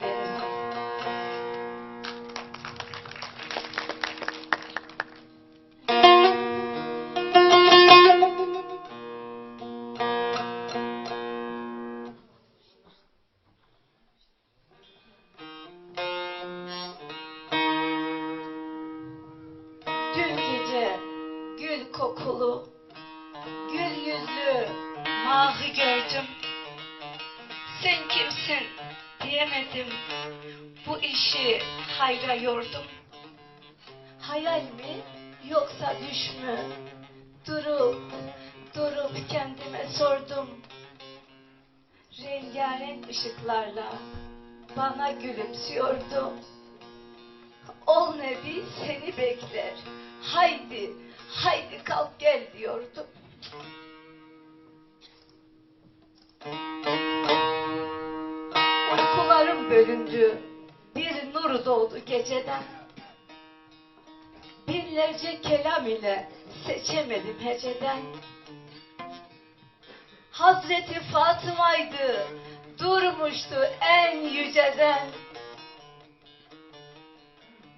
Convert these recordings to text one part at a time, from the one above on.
benim. Dün gece gül kokulu, gül yüzlü mavi gördüm. Sen kimsin diyemedim. Bu işi hayra yordum. Hayal mi yoksa düş mü? Durup durup kendime sordum. Rengarenk ışıklarla bana gülümsüyordu. Ol nebi seni bekler. Haydi, haydi kalk gel diyordu. Bölündü. Bir nur doğdu geceden. Binlerce kelam ile seçemedim heceden. Hazreti Fatıma'ydı, durmuştu en yüceden.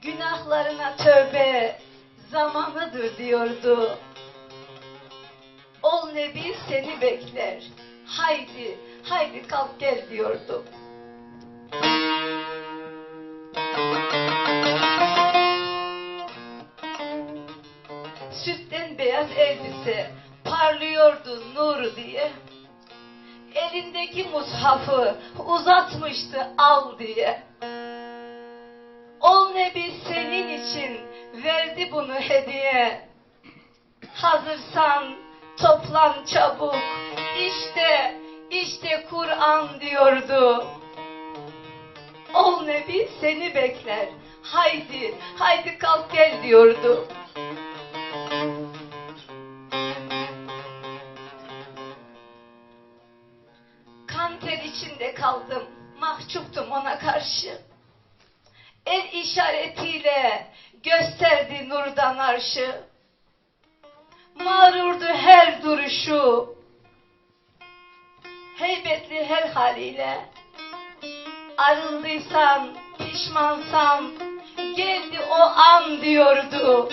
Günahlarına tövbe zamanıdır diyordu. Ol Nebi seni bekler. Haydi, haydi kalk gel diyordu. Elbise parlıyordu nur diye. Elindeki mushafı uzatmıştı al diye. Ol Nebi senin için verdi bunu hediye. Hazırsan toplan çabuk. İşte, işte Kur'an diyordu. Ol Nebi seni bekler. Haydi, haydi kalk gel diyordu. Ter içinde kaldım. Mahcuptum ona karşı. El işaretiyle gösterdi nurdan arşı. Mağrurdu her duruşu. Heybetli her haliyle. Arındıysan, pişmansan, geldi o an diyordu.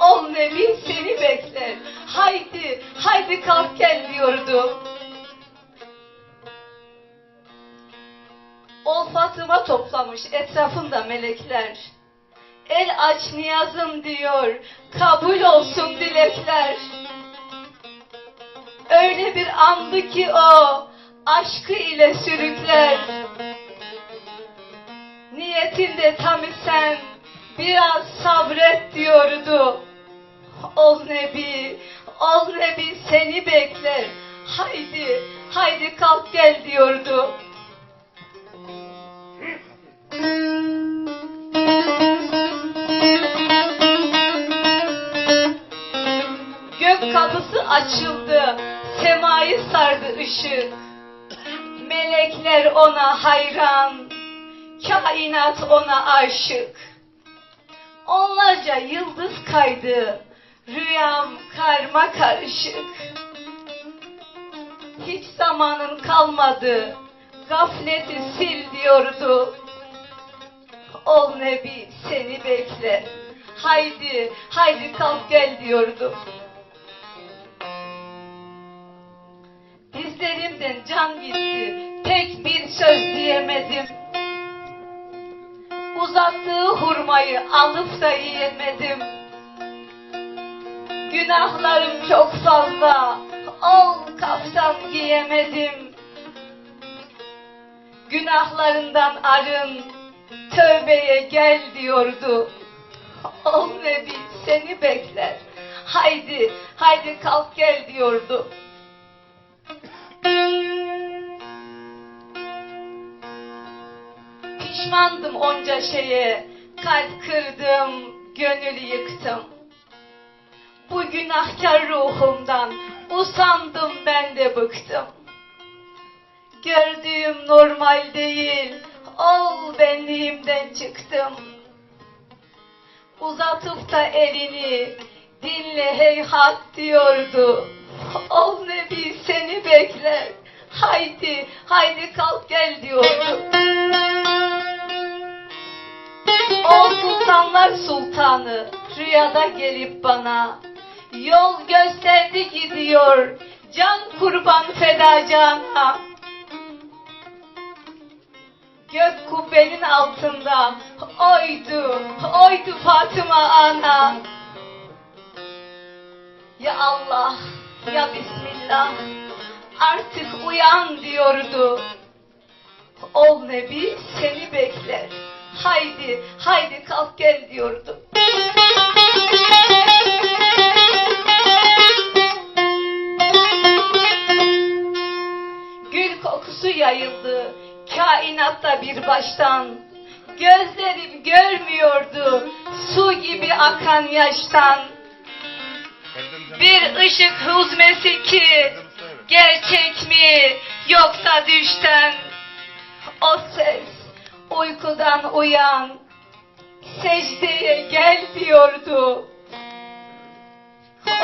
Ol Nebi seni bekler. Haydi, haydi kalk gel diyordu. Olfatıma toplamış etrafında melekler. El aç niyazım diyor, kabul olsun dilekler. Öyle bir andı ki o, aşkı ile sürükler. Niyetinde tam isen, biraz sabret diyordu. Ol Nebi, ol Nebi seni bekler. Haydi, haydi kalk gel diyordu. Açıldı, semayı sardı ışık. Melekler ona hayran, kainat ona aşık. Onlarca yıldız kaydı, rüyam karma karışık. Hiç zamanın kalmadı, gafleti sil diyordu. Ol Nebi seni bekler. Haydi, haydi kalk gel diyordu. Dizlerimden can gitti, tek bir söz diyemedim. Uzattığı hurmayı alıp da yiyemedim. Günahlarım çok fazla, ol kaftan giyemedim. Günahlarından arın, tövbeye gel diyordu. Ol Nebi seni bekler. Haydi, haydi kalk gel diyordu. Pişmandım onca şeye, kalp kırdım, gönül yıktım. Bu günahkar ruhumdan usandım ben de bıktım. Gördüğüm normal değil, ol benliğimden çıktım. Uzatıp da elini, dinle heyhat diyordu. Ol Nebi seni bekler, haydi, haydi kalk gel diyordu. O sultanlar sultanı rüyada gelip bana yol gösterdi gidiyor can kurban feda cana. Gök kubbenin altında oydu, oydu Fatıma ana. Ya Allah, ya Bismillah, artık uyan diyordu. Ol Nebi seni bekler. Haydi, haydi kalk gel diyordu. Gül kokusu yayıldı kainatta bir baştan. Gözlerim görmüyordu su gibi akan yaştan. Bir ışık huzmesi ki gerçek mi yoksa düşten. O ses uykudan uyan secdeye gel diyordu.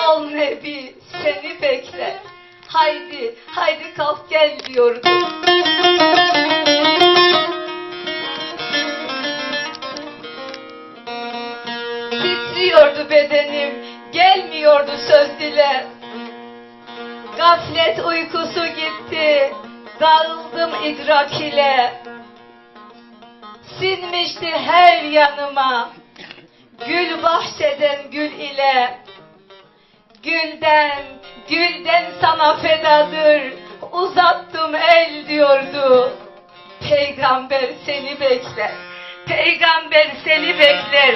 Ol Nebi seni bekler. Haydi, haydi kalk gel diyordu. Titriyordu bedenim, gelmiyordu söz dile. Gaflet uykusu gitti, dağıldım idrak ile. Sinmişti her yanıma, gül bahçeden gül ile. Gülden, gülden sana fedadır, uzattım el diyordu. Peygamber seni bekler, peygamber seni bekler.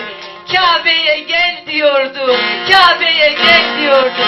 Kabe'ye gel diyordu, Kabe'ye gel diyordu.